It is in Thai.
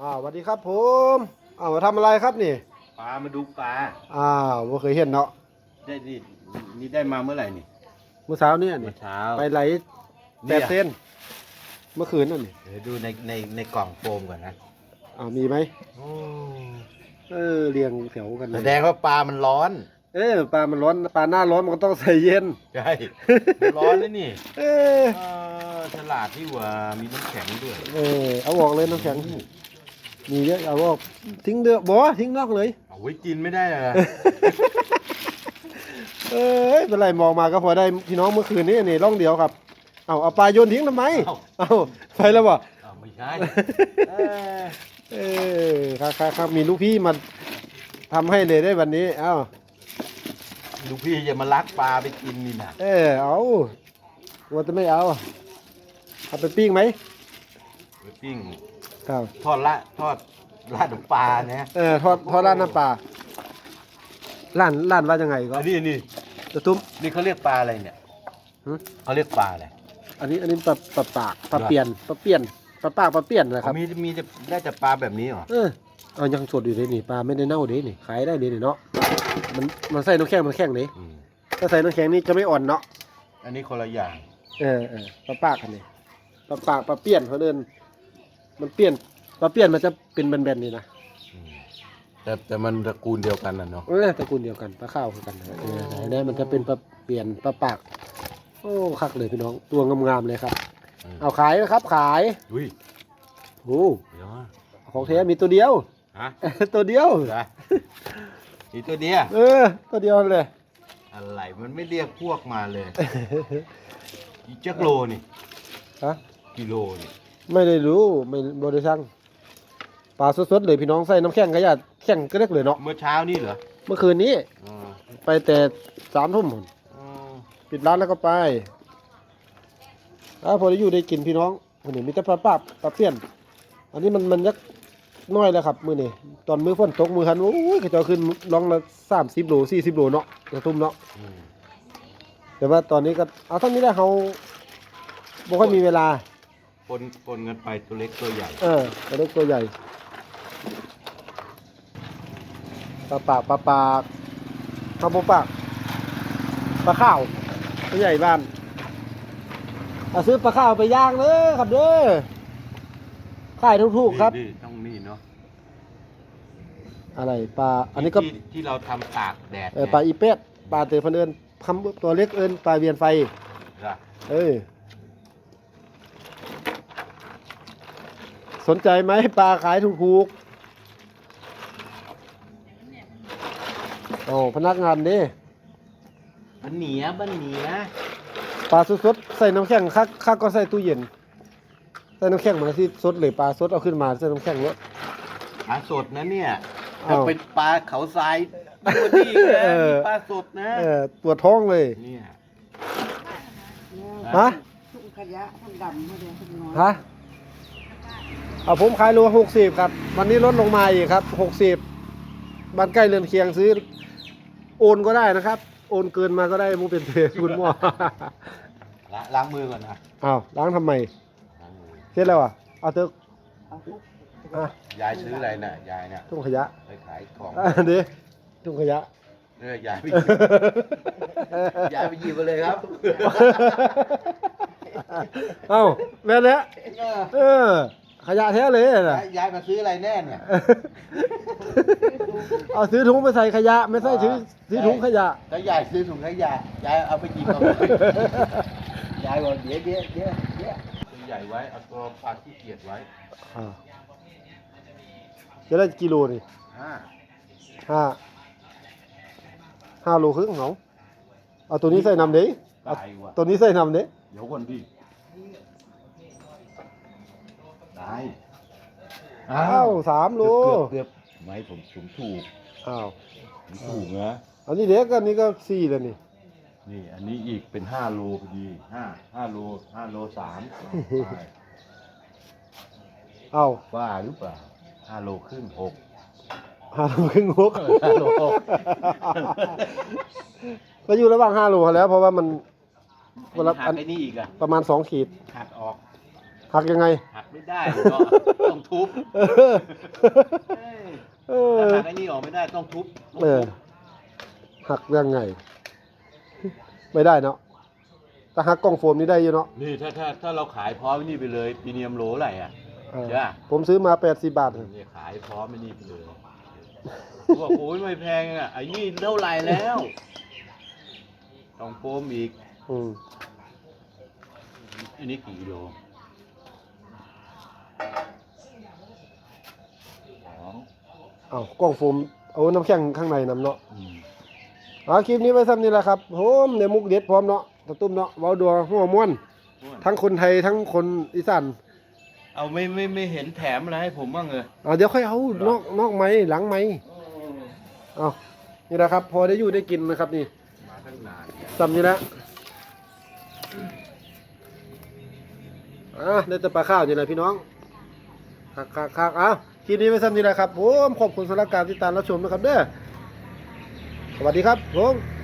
อ่าสวัสดีครับผมอ้าวมาทำอะไรครับนี่ ปลามาดูปลาอ้าวไม่เคยเห็นเนาะได้นี่นี่ได้มาเมื่อไหร่นี่เมื่อเช้าเนี่ยเมื่นี่อเช้าไปไหลแปเนี่ยดเส้น เมื่อคืนนั่นนี่เดี๋ยวดูในในในกล่องโฟมก่อนนะอ้าวมีไหมเออเรียงแถวกันเลแสยดงว่าปลามันร้อน เออปลามันร้อนปลาหน้าร้อนมันก็ต้องใส่เย็นใช่มันร้อนนะนี่เออเออฉลาดที่หว่ามีน้ำแข็งด้วย เออเอาออกเลยน้ำแข็ง มีเยอะเอาออกทิ้งเดือบอทิ้งนอกเลย เอาไว้กินไม่ได้เหรอเออเป็นไรมองมาก็พอได้พี่น้องเมื่อคืนนี้นี่ร่องเดียวครับ เอาเอาปลาโยนทิ้งทำไม เอาไปแล้วบ่เอาไม่ใช่เออเออครับครับครับมีลูกพี่มาทำให้เลยได้วันนี้ เอ้าลูกพี่จะมาลักปลาไปกินนี่นะเออเอาว่าจะไม่เอาเอาไปปิ้งไหม ไปปิ้งครับ ทอดละทอดราดน้ำปลานะเออทอดทอดร้านน้ำปลาร้านร้านว่ายังไงก็อันนี้นี่จะตุ้ม นี่เขาเรียกปลาอะไรเนี่ยหึ เขาเรียกปลาอะไรอันนี้อันนี้ปลาปลาปากปลาเปลี่ยนปลาเปลี่ยนปลาปากปลาเปลี่ยนนะครับ มีมีแต่ได้แต่ปลาแบบนี้เหรอเออเอายังสดอยู่เลยนี่ปลาไม่ได้เน่าเด้นี่ขายได้เลยนี่เนาะมันมันใส่น้ำแข็งมันแข็งเลยอืมถ้าใส่น้ำแข็งนี่จะไม่อ่อนเนาะอันนี้คนละอย่างเออเออปลาปากอันนี้ปลาปากปลาเปี้ยนเขาเดิน มันเปี้ยนปลาเปี้ยนมันจะเป็นแบนๆนี่นะอืมแต่แต่มันตระกูลเดียวกันนะเนาะเออตระกูลเดียวกันปลาข้าวคือกันนะเอออันนี้มันจะเป็นปลาเปลี่ยนปลาปาก โอ้คักเลยพี่น้องตัวงามๆเลยครับ เอาขายนะครับขายอุ้ยโอ้เดี๋ยวของแท้มีตัวเดียว ฮะตัวเดียว เหรอนี่ตัวเดียวเออ ตัวเดียวเลย อะไรมันไม่เรียกพวกมาเลยอีจักโลนี่ฮะกิโลนี่ ไม่ได้รู้ไม่บริสั่งปลาสดๆเลยพี่น้องใส่น้ำแข็งกระยาดแข็งก็เล็กเลยเนาะเมื่อเช้านี่เหรอเมื่อคืนนี้อ๋อไปแต่สามทุ่มอ๋อปิดร้านแล้วก็ไปอ้าวพอได้อยู่ได้กินพี่น้องวันนี้มีแต่ปลาปาบปลาเปี้ยน อันนี้มันมันยักน้อยแล้วครับ มือนี่ตอนมือฝนตกมือหันโอ้ยเขาจะเอาขึ้นลองละสามสิบโลสี่สิบโลเนาะกระตุ้มเนาะอืมแต่ว่าตอนนี้ก็เอาเท่านี้ได้เขาบ่ค่อยมีเวลา ปนปนกันไปตัวเล็กตัวใหญ่ เออตัวเล็กตัวใหญ่ปลาปากปลาปากข้าวโพดปากปลาข้าวตัวใหญ่บ้านเอาซื้อปลาข้าวไปย่างเลยครับเด้อขายถูกๆครับนี่ต้องนี่เนาะอะไรปลาอันนี้ก็ที่ที่เราทำตากแดดเออปลาอีเป็ดปลาเตยพันเอินคำตัวเล็กเอินปลาเวียนไฟจ้ะเออ สนใจไหมปลาขายถูกๆโอ้พนักงานนี่บันเหนียบันเหนียปลาสดๆใส่น้ำแข็งคักคักก็ใส่ตู้เย็น ใส่น้ำแข็งมาที่สดเลยปลาสดเอาขึ้นมาใส่น้ำแข็งแล้วปลาสดนะเนี่ยอ้าวถ้าเป็นปลาเขาทรายตัวนี้นะเออนี่ปลาสดนะเออปวดท้องเลยเนี่ยฮะทุ่งขยะทั้งดำมาเลยทั้งน้อยฮะ เอาผมขายโลหกสิบครับ วันนี้ลดลงมาอีกครับหกสิบบ้านใกล้เรือนเคียงซื้อ โอนก็ได้นะครับ โอนเกินมาก็ได้มูเป็นเทคุณหมอละล้างมือก่อนนะอ้าวล้างทำไมล้างมือเสร็จแล้วอะเอาเถอะเอาทุกอะยายซื้ออะไรน่ะยายเนี่ยทุ่งขยะไปขายของอะเดี๋ยวทุ่งขยะเออยายไปหยิบยายไปหยิบมาเลยครับเอ้าแม่นแล้วเออ ขยะแท้เลยยาน่ะยยายมาซื้ออะไรแน่เนี่ย เอาซื้อถุงไปใส่ขยะ ไม่ใช่ซื้อซื้อถุงขยะแล้วยายซื้อถุงขยะยายเอาไปหยิบเอาไปยายบอกเดี๋ยวเดี๋ยวเดี๋ยวเดี๋ยวตัวใหญ่ไว้เอาตัวปลาที่เกียจไว้อ่าจะได้กิโลนี่ห้าห้าห้าโลครึ่งเหรอเอาตัวนี้ใส่นำเด้เอาตายว่ะตัวนี้ใส่นำเด้เดี๋ยวก่อนดิายอ้าวสามโลเกือบเกือบไม่ผมผมถูกอ้าวผมถูกนะอันนี้เด็กอันนี้ก็สี่แล้วนี่นี่ อันนี้อีกเป็นห้าโลพอดีห้าห้าโลห้าโลสามเอาบ้าหรือเปล่าห้าโลครึ่งหกห้าโลครึ่งหกเออห้าโลหกก็อยู่ระหว่างห้าโลแล้ว เพราะว่ามันเวลาหักไอ้นี่อีกอะประมาณสองขีดหักออก หักยังไง หักไม่ได้ก็ต้องทุบเออเอ้ยเอถ้าอ หักไอ้นี่ออกไม่ได้ต้องทุบต้องเออ ทุบหักยังไง ไม่ได้เนาะแต่หักกล้องโฟมนี่ได้อยู่เนาะนี่ถ้าถ้าถ้าเราขายพร้อมไอ้นี่ไปเลยปีเนียมโหลอะไรอะ เออจ้ะ ผมซื้อมา 80 บาทเนี่ยขายพร้อมไอ้นี่ไปเลยบอกโอ้ยไม่แพงอะไอ้นี่เท่าไหร่แล้วต้องโฟมอีกอืมอันนี้กี่กิโลสอง เอากล้องโฟมเอาน้ำแข็งข้างในนำเนาะอืมเอาคลิปนี้ไว้ซ้ำนี่แหละครับผมในมุกเด็ดพร้อมเนาะตะตุ้มเนาะเว้าดัวหัวม้วน ทั้งคนไทยทั้งคนอีสานเอาไม่ไม่ไม่เห็นแถมอะไรให้ผมบ้างเลยเอาเดี๋ยวค่อยเอานอกนอกไม้หลังไม้เอานี่แหละครับ พอได้อยู่ได้กินนะครับนี่มาตั้งนานซ้ำนี่แหละอะได้แต่ปลาข้าวนี่แหละพี่น้องคักคักคักอะ คลิปนี้ไว้ซ้นนี้แหละครับผมขอบคุณสำหรับการติดตามรับชมนะครับเด้อสวัสดีครับผม